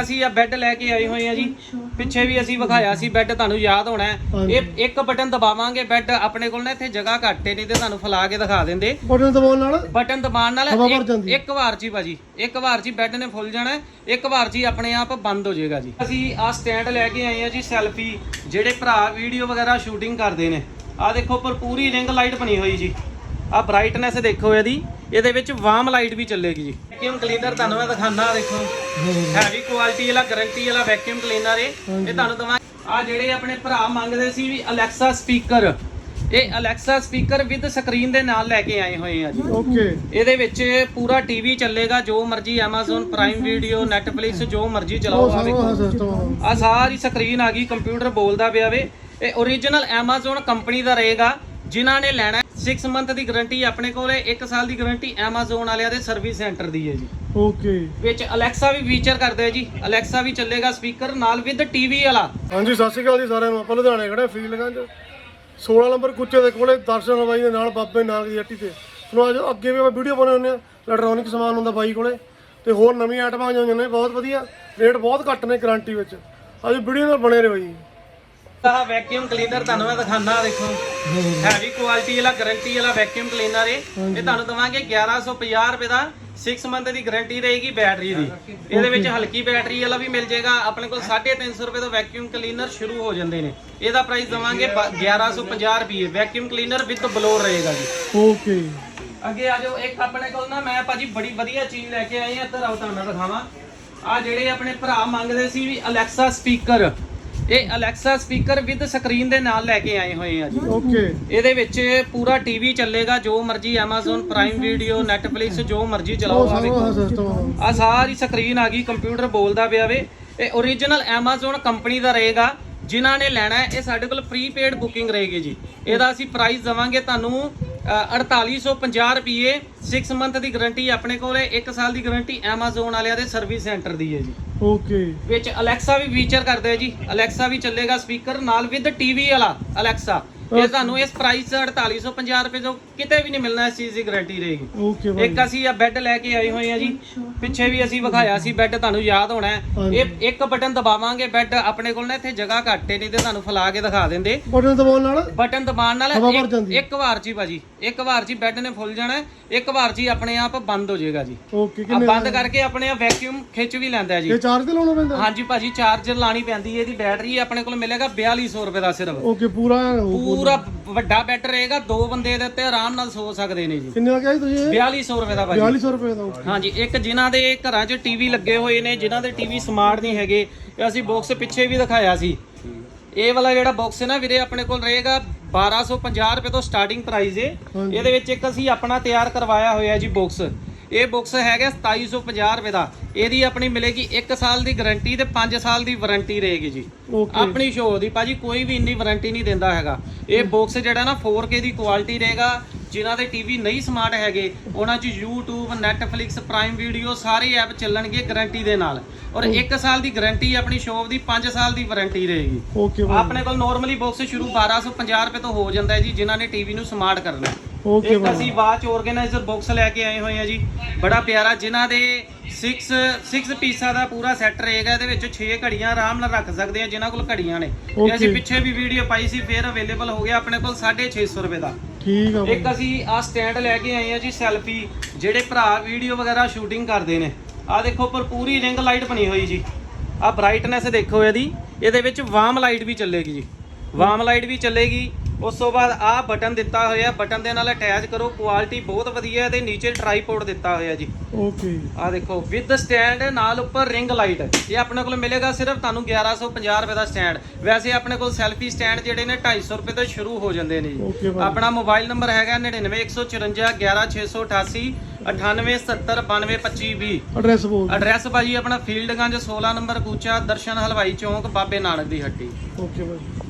ਅਸੀਂ ਆ ਬੈੱਡ ਲੈ ਕੇ ਆਏ ਹੋਏ ਆ ਜੀ। ਪਿੱਛੇ ਵੀ ਅਸੀਂ ਵਿਖਾਇਆ ਸੀ ਬੈੱਡ ਤੁਹਾਨੂੰ ਯਾਦ ਹੋਣਾ ਹੈ। ਇਹ ਇੱਕ ਬਟਨ ਦਬਾਵਾਂਗੇ ਬੈੱਡ ਆਪਣੇ ਕੋਲ ਨਾ ਇੱਥੇ ਜਗ੍ਹਾ ਘੱਟ ਨਹੀਂ ਤੇ ਤੁਹਾਨੂੰ ਫੈਲਾ ਕੇ ਦਿਖਾ ਦਿੰਦੇ। ਬਟਨ ਦਬਾਉਣ ਨਾਲ? ਬਟਨ ਦਬਾਉਣ ਨਾਲ ਹਵਾ ਭਰ ਇੱਕ- ਜਾਂਦੀ। ਹੈ। ਇੱਕ ਵਾਰ ਹੀ ਭਾਜੀ ਇੱਕ ਵਾਰ ਹੀ ਬੈੱਡ ਨੇ ਫੁੱਲ ਜਾਣਾ ਹੈ, ਇੱਕ ਵਾਰ ਹੀ ਆਪਣੇ ਆਪ ਬੰਦ ਹੋ ਜਾਏਗਾ ਜੀ। ਅਸੀਂ ਆ ਸਟੈਂਡ ਲੈ ਕੇ ਆਏ ਆ ਜੀ ਸੈਲਫੀ ਜਿਹੜੇ ਭਰਾ ਵੀਡੀਓ ਵਗੈਰਾ ਸ਼ੂਟਿੰਗ ਕਰਦੇ ਨੇ। ਆ ਦੇਖੋ ਪਰ ਪੂਰੀ ਰਿੰਗ ਲਾਈਟ ਬਣੀ ਹੋਈ ਜੀ। ਆ ਬ੍ਰਾਈਟਨੈਸ ਦੇਖੋ ਇਹਦੀ। ਇਹਦੇ ਵਿੱਚ ਵਾਰਮ ਲਾਈਟ ਵੀ ਚੱਲੇਗੀ ਜੀ। ਵੈਕਿਊਮ ਕਲੀਨਰ ਤੁਹਾਨੂੰ ਮੈਂ ਦਿਖਾਣਾ ਦੇਖੋ। ਹੈਵੀ ਕੁਆਲਿਟੀ ਵਾਲਾ ਗਾਰੰਟੀ ਵਾਲਾ ਵੈਕਿਊਮ ਕਲੀਨਰ ਏ। ਇਹ ਤੁਹਾਨੂੰ ਦਵਾਂ ਆ ਜਿਹੜੇ ਆਪਣੇ ਭਰਾ ਮੰਗਦੇ ਸੀ ਵੀ ਅਲੈਕਸਾ ਸਪੀਕਰ ਇਹ ਅਲੈਕਸਾ ਸਪੀਕਰ ਵਿਦ ਸਕਰੀਨ ਦੇ ਨਾਲ ਲੈ ਕੇ ਆਏ ਹੋਏ ਆ ਜੀ। ਓਕੇ ਇਹਦੇ ਵਿੱਚ ਪੂਰਾ ਟੀਵੀ ਚੱਲੇਗਾ ਜੋ ਮਰਜ਼ੀ Amazon ਪ੍ਰਾਈਮ ਵੀਡੀਓ Netflix ਜੋ ਮਰਜ਼ੀ ਚਲਾਓ ਆ ਦੇਖੋ। ਆ। ਸਾਰੀ ਸਕਰੀਨ ਆ ਗਈ ਕੰਪਿਊਟਰ ਬੋਲਦਾ ਪਿਆ ਵੇ। ਇਹ origignal Amazon ਕੰਪਨੀ ਦਾ ਰਹੇਗਾ ਜਿਨ੍ਹਾਂ ਨੇ ਲੈਣਾ 6 ਮੰਥ ਦੀ ਗਾਰੰਟੀ ਆਪਣੇ ਕੋਲ ਹੈ 1 ਸਾਲ ਦੀ ਗਾਰੰਟੀ Amazon ਵਾਲਿਆਂ ਦੇ ਸਰਵਿਸ ਸੈਂਟਰ ਦੀ ਹੈ ਜੀ। ਓਕੇ ਵਿੱਚ ਅਲੈਕਸਾ ਵੀ ਫੀਚਰ ਕਰਦੇ ਆ ਜੀ। ਅਲੈਕਸਾ ਵੀ ਚੱਲੇਗਾ ਸਪੀਕਰ ਨਾਲ ਵਿਦ ਟੀਵੀ ਵਾਲਾ। ਹਾਂਜੀ ਸਤਿ ਸ਼੍ਰੀ ਅਕਾਲ ਜੀ ਸਾਰਿਆਂ ਨੂੰ। ਆਪਾਂ ਲੁਧਿਆਣੇ ਖੜੇ ਫੀਲਡਗੰਜ। 16 ਨੰਬਰ ਕੁੱਚੇ ਦੇ ਕੋਲੇ ਦਰਸ਼ਨ ਹਵਾਈ ਦੇ ਨਾਲ ਬਾਬੇ ਨਾਨਕ ਦੀ ਹੱਟੀ ਤੇ। ਤੁਹਾਨੂੰ ਅੱਜ ਅੱਗੇ ਵੀ ਆਪਾਂ ਵੀਡੀਓ ਬਣਾਉਂਦੇ ਆ ਇਲੈਕਟ੍ਰੋਨਿਕ ਸਮਾਨ ਹੁੰਦਾ ਬਾਈ ਕੋਲੇ। ਤੇ ਹੋਰ ਨਵੀਆਂ ਆਈਟਮਾਂ ਆਈਆਂ ਨੇ ਬਹੁਤ ਵਧੀਆ। ਰੇਟ ਬਹੁਤ ਘੱਟ ਨੇ ਗਾਰੰਟੀ ਵਿੱਚ। ਅੱਜ ਵੀਡੀਓ ਨਾਲ ਬਣੇ ਰਹੋ ਜੀ। ਆਹ ਵੈਕਿਊਮ ਕਲੀਨਰ ਤੁਹਾਨੂੰ ਮੈਂ ਦਿਖਾਣਾ ਦੇਖੋ। ਹੈਵੀ ਕੁਆਲਿਟੀ ਵਾਲਾ ਗਾਰੰਟੀ ਵਾਲਾ ਵੈਕਿਊਮ ਕਲੀਨਰ ਏ। ਇਹ ਤੁਹਾਨੂੰ ਦਵਾਂਗੇ 1150 ਰੁਪਏ ਦਾ 6 ਮੰਥ ਦੀ ਗਾਰੰਟੀ ਰਹੇਗੀ ਬੈਟਰੀ ਦੀ। ਇਹਦੇ ਵਿੱਚ ਹਲਕੀ ਬੈਟਰੀ ਵਾਲਾ ਵੀ ਮਿਲ ਜਾਏਗਾ। ਆਪਣੇ ਕੋਲ 350 ਰੁਪਏ ਤੋਂ ਵੈਕਿਊਮ ਕਲੀਨਰ ਸ਼ੁਰੂ ਹੋ ਜਾਂਦੇ ਨੇ। ਇਹਦਾ ਪ੍ਰਾਈਸ ਦਵਾਂਗੇ 1150 ਰੁਪਏ। ਵੈਕਿਊਮ ਕਲੀਨਰ ਵਿਦ ਬਲੋਰ ਰਹੇਗਾ ਜੀ। ਓਕੇ ਅੱਗੇ ਆ ਜਾਓ। ਇੱਕ ਆਪਣੇ ਕੋਲ ਨਾ ਮੈਂ ਭਾਜੀ ਬੜੀ ਵਧੀਆ ਚੀਜ਼ ਲੈ ਕੇ ਆਏ ਆ। ਇੱਧਰ ਆਓ ਤੁਹਾਨੂੰ ਦਿਖਾਵਾਂ। ਆ ਜਿਹੜੇ ਆਪਣੇ ਭਰਾ ਮੰਗਦੇ ਸੀ ਵੀ ਅਲੈਕਸਾ ਸਪੀਕਰ ਇਹ ਅਲੈਕਸਾ ਸਪੀਕਰ ਵਿਦ ਸਕਰੀਨ ਦੇ ਨਾਲ ਲੈ ਕੇ ਆਏ ਹੋਏ ਆ ਜੀ। ਓਕੇ। ਇਹਦੇ ਵਿੱਚ ਪੂਰਾ ਟੀਵੀ ਚੱਲੇਗਾ ਜੋ ਮਰਜ਼ੀ Amazon ਪ੍ਰਾਈਮ ਵੀਡੀਓ Netflix ਜੋ ਮਰਜ਼ੀ ਚਲਾਓ ਆ ਸਿਸਟਮ ਆ। ਸਾਰੀ ਸਕਰੀਨ ਆ ਗਈ ਕੰਪਿਊਟਰ ਬੋਲਦਾ ਪਿਆ ਵੇ। ਇਹ origignal Amazon ਕੰਪਨੀ ਦਾ ਰਹੇਗਾ ਜਿਨ੍ਹਾਂ ਨੇ ਲੈਣਾ ਹੈ ਇਹ ਸਾਡੇ ਕੋਲ ਪ੍ਰੀਪੇਡ ਬੁਕਿੰਗ ਰਹੇਗੀ ਜੀ। ਇਹਦਾ ਅਸੀਂ ਪ੍ਰਾਈਸ ਦਵਾਂਗੇ ਤੁਹਾਨੂੰ ਅ, 4850 ਰੁਪਏ 6 ਮੰਥ ਦੀ ਗਾਰੰਟੀ ਆਪਣੇ ਕੋਲ ਹੈ 1 ਸਾਲ ਦੀ ਗਾਰੰਟੀ Amazon ਵਾਲਿਆਂ ਦੇ ਸਰਵਿਸ ਸੈਂਟਰ ਦੀ ਹੈ ਜੀ। ਓਕੇ ਵਿੱਚ ਅਲੈਕਸਾ ਵੀ ਫੀਚਰ ਕਰਦੇ ਆ ਜੀ। ਅਲੈਕਸਾ ਵੀ ਚੱਲੇਗਾ ਸਪੀਕਰ ਨਾਲ ਵਿਦ ਟੀਵੀ ਵਾਲਾ ਅਲੈਕਸਾ ਇਹ ਤੁਹਾਨੂੰ ਇਸ ਪ੍ਰਾਈਸ 4850 ਰੁਪਏ ਤੋਂ ਕਿਤੇ ਵੀ ਨਹੀਂ ਮਿਲਣਾ ਇਸ ਚੀਜ਼ ਦੀ ਗਾਰੰਟੀ ਰਹੇਗੀ। ਓਕੇ ਬਾਈ ਇੱਕ ਅਸੀਂ ਆ ਬੈੱਡ ਲੈ ਕੇ ਆਏ ਹੋਏ ਆ ਜੀ। ਪਿੱਛੇ ਵੀ ਅਸੀਂ ਵਿਖਾਇਆ ਸੀ ਬੈੱਡ ਤੁਹਾਨੂੰ ਯਾਦ ਹੋਣਾ ਹੈ। ਇਹ ਇੱਕ ਬਟਨ ਦਬਾਵਾਂਗੇ ਬੈੱਡ ਆਪਣੇ ਕੋਲ ਨਾ ਇੱਥੇ ਜਗ੍ਹਾ ਘੱਟ ਹੈ ਨਹੀਂ ਤੇ ਤੁਹਾਨੂੰ ਫੈਲਾ ਕੇ ਦਿਖਾ ਦਿੰਦੇ। ਬਟਨ ਦਬਾਉਣ ਨਾਲ? ਬਟਨ ਦਬਾਉਣ ਨਾਲ ਹਵਾ ਭਰ ਇੱਕ- ਜਾਂਦੀ ਹੈ। ਇੱਕ ਵਾਰ ਚ ਹੀ ਭਾਜੀ ਇੱਕ ਵਾਰ ਚ ਹੀ ਬੈੱਡ ਨੇ ਫੁੱਲ ਜਾਣਾ ਹੈ, ਇੱਕ ਵਾਰ ਚ ਹੀ ਆਪਣੇ ਆਪ ਬੰਦ ਹੋ ਜਾਏਗਾ ਜੀ। ਓਕੇ ਆ ਕਿੰਨੇ ਬੰਦ ਕਰਕੇ ਆਪਣੇ ਆਪ ਵੈਕਿਊਮ ਖਿੱਚ ਵੀ ਲੈਂਦਾ ਹੈ ਜੀ। ਇਹ ਚਾਰਜ ਤੇ ਲਾਉਣਾ ਪੈਂਦਾ? ਹਾਂਜੀ ਭਾਜੀ ਚਾਰਜਰ ਲਾਣੀ ਪੈਂਦੀ ਹੈ ਇਹਦੀ ਬੈਟਰੀ ਆਪਣੇ ਕੋਲ ਮਿਲੇਗਾ 4200 ਰੁਪਏ ਦਾ ਸਿਰਫ। ਓਕੇ ਪੂਰਾ। ਪੂਰਾ ਵੱਡਾ ਬੈੱਡ ਰਹੇਗਾ ਦੋ ਬੰਦੇ ਦੇ ਉੱਤੇ ਆਰਾਮ ਨਾਲ ਸੋ ਸਕਦੇ ਨੇ ਜੀ। ਕਿੰਨੇ ਦਾ ਕਿਹਾ ਜੀ ਤੁਸੀਂ? ਇਹ 4200 ਰੁਪਏ ਦਾ ਭਾਜੀ। 4200 ਰੁਪਏ ਦਾ। ਹਾਂਜੀ ਇੱਕ ਜਿਨ੍ਹਾਂ ਦੇ ਘਰਾਂ 'ਚ ਟੀਵੀ ਲੱਗੇ ਹੋਏ ਨੇ ਜਿਨ੍ਹਾਂ ਦੇ ਟੀਵੀ ਸਮਾਰਟ ਨਹੀਂ ਹੈਗੇ ਇਹ ਅਸੀਂ ਬਾਕਸ ਪਿੱਛੇ ਵੀ ਦਿਖਾਇਆ ਸੀ। ਇਹ ਵਾਲਾ ਜਿਹੜਾ ਬਾਕਸ ਹੈ ਨਾ ਵੀਰੇ ਆਪਣੇ ਕੋਲ ਰਹੇਗਾ 1250 ਰੁਪਏ ਤੋਂ ਸਟਾਰਟਿੰਗ ਪ੍ਰਾਈਸ ਹੈ ਹਾਂਜੀ। ਇਹਦੇ ਵਿੱਚ ਇੱਕ ਅਸੀਂ ਆਪਣਾ ਤਿਆਰ ਕਰਵਾਇਆ ਹੋਇਆ ਜੀ ਬਾਕਸ ਇਹ ਬਾਕਸ ਹੈਗਾ 2750 ਰੁਪਏ ਦਾ। ਇਹਦੀ ਆਪਣੀ ਮਿਲੇਗੀ 1 ਸਾਲ ਦੀ ਗਾਰੰਟੀ ਤੇ 5 ਸਾਲ ਦੀ ਵਾਰੰਟੀ ਰਹੇਗੀ ਜੀ। ਆਪਣੀ ਸ਼ੋਅ ਦੀ ਭਾਜੀ ਕੋਈ ਵੀ ਇੰਨੀ ਵਾਰੰਟੀ ਨਹੀਂ ਦਿੰਦਾ ਹੈਗਾ। ਇਹ ਬਾਕਸ ਜਿਹੜਾ ਨਾ 4K ਦੀ ਕੁਆਲਿਟੀ ਰਹੇਗਾ। ਜਿਨ੍ਹਾਂ ਦੇ ਟੀਵੀ ਨਹੀਂ ਸਮਾਰਟ ਹੈਗੇ ਉਹਨਾਂ 'ਚ YouTube Netflix ਪ੍ਰਾਈਮ ਵੀਡੀਓ ਸਾਰੇ ਐਪ ਚੱਲਣਗੇ ਗਾਰੰਟੀ ਦੇ ਨਾਲ। ਔਰ 1 ਸਾਲ ਦੀ ਗਾਰੰਟੀ ਆਪਣੀ ਸ਼ੋਅ ਦੀ 5 ਸਾਲ ਦੀ ਵਾਰੰਟੀ ਰਹੇਗੀ। ਆਪਣੇ ਕੋਲ ਨਾਰਮਲੀ ਬਾਕਸ ਸ਼ੁਰੂ 1250 ਰੁਪਏ ਤੋਂ ਹੋ ਜਾਂਦਾ ਹੈ ਜੀ ਜਿਨ੍ਹਾਂ ਨੇ ਟੀਵੀ ਨੂੰ ਸਮਾਰਟ ਕਰਨਾ ਹੈ। ਓਕੇ ਇੱਕ ਅਸੀਂ ਵਾਚ ਆਰਗੇਨਾਈਜ਼ਰ ਬਾਕਸ ਲੈ ਕੇ ਆਏ ਹੋਏ ਆ ਜੀ। ਬੜਾ ਪਿਆਰਾ ਜਿਨ੍ਹਾਂ ਦੇ 6 6 ਪੀਸਾਂ ਦਾ ਪੂਰਾ ਸੈੱਟ ਰਹੇਗਾ ਇਹਦੇ ਵਿੱਚ 6 ਘੜੀਆਂ ਆਰਾਮ ਨਾਲ ਰੱਖ ਸਕਦੇ ਆ ਜਿਨ੍ਹਾਂ ਕੋਲ ਘੜੀਆਂ ਨੇ। ਤੇ ਅਸੀਂ. ਪਿੱਛੇ ਵੀ ਵੀਡੀਓ ਪਾਈ ਸੀ ਫੇਰ ਅਵੇਲੇਬਲ ਹੋ ਗਿਆ ਆਪਣੇ ਕੋਲ 650 ਰੁਪਏ ਦਾ। ਠੀਕ ਆ ਇੱਕ ਅਸੀਂ ਆ ਸਟੈਂਡ ਲੈ ਕੇ ਆਏ ਆ ਜੀ ਸੈਲਫੀ ਜਿਹੜੇ ਭਰਾ ਵੀਡੀਓ ਵਗੈਰਾ ਸ਼ੂਟਿੰਗ ਕਰਦੇ ਨੇ। ਆ ਦੇਖੋ ਪਰ ਪੂਰੀ ਰਿੰਗ ਲਾਈਟ ਬਣੀ ਹੋਈ ਜੀ। ਆ ਬ੍ਰਾਈਟਨੈਸ ਦੇਖੋ ਇਹਦੀ। ਇਹਦੇ ਵਿੱਚ ਵਾਰਮ ਲਾਈਟ ਵੀ ਚੱਲੇਗੀ ਜੀ। ਵਾਰਮ ਲਾਈਟ ਵੀ ਚੱਲੇਗੀ। ਉਸ ਤੋਂ ਬਾਅਦ ਆ ਬਟਨ ਦਿੱਤਾ ਹੋਇਆ ਬਟਨ ਦੇ ਨਾਲ ਅਟੈਚ ਕਰੋ ਕੁਆਲਿਟੀ ਬਹੁਤ ਵਧੀਆ ਹੈ ਤੇ ਨੀਚੇ ਟ੍ਰਾਈਪੋਡ ਦਿੱਤਾ ਹੋਇਆ ਜੀ। ਓਕੇ। ਆ ਦੇਖੋ ਵਿਦ ਸਟੈਂਡ ਨਾਲ ਉੱਪਰ ਰਿੰਗ ਲਾਈਟ ਇਹ ਆਪਣੇ ਕੋਲ ਮਿਲੇਗਾ ਸਿਰਫ ਤੁਹਾਨੂੰ 1150 ਰੁਪਏ ਦਾ ਸਟੈਂਡ ਵੈਸੇ ਆਪਣੇ ਕੋਲ ਸੈਲਫੀ ਸਟੈਂਡ ਜਿਹੜੇ ਨੇ 250 ਰੁਪਏ ਤੋਂ ਸ਼ੁਰੂ ਹੋ ਜਾਂਦੇ ਨੇ ਜੀ। ਆਪਣਾ ਮੋਬਾਈਲ ਨੰਬਰ ਹੈਗਾ 99154 11688 9870922520 ਐਡਰੈਸ ਬੋਲ ਐਡਰੈਸ ਭਾਜੀ ਆਪਣਾ ਫੀਲਡਗੰਜ 16 ਨੰਬਰ ਕੂਚਾ ਦਰਸ਼ਨ ਹਲਵਾਈ ਚੌਂਕ ਬਾਬੇ ਨਾਨਕ ਦੀ ਹੱਟੀ। ਓਕੇ ਬਾਈ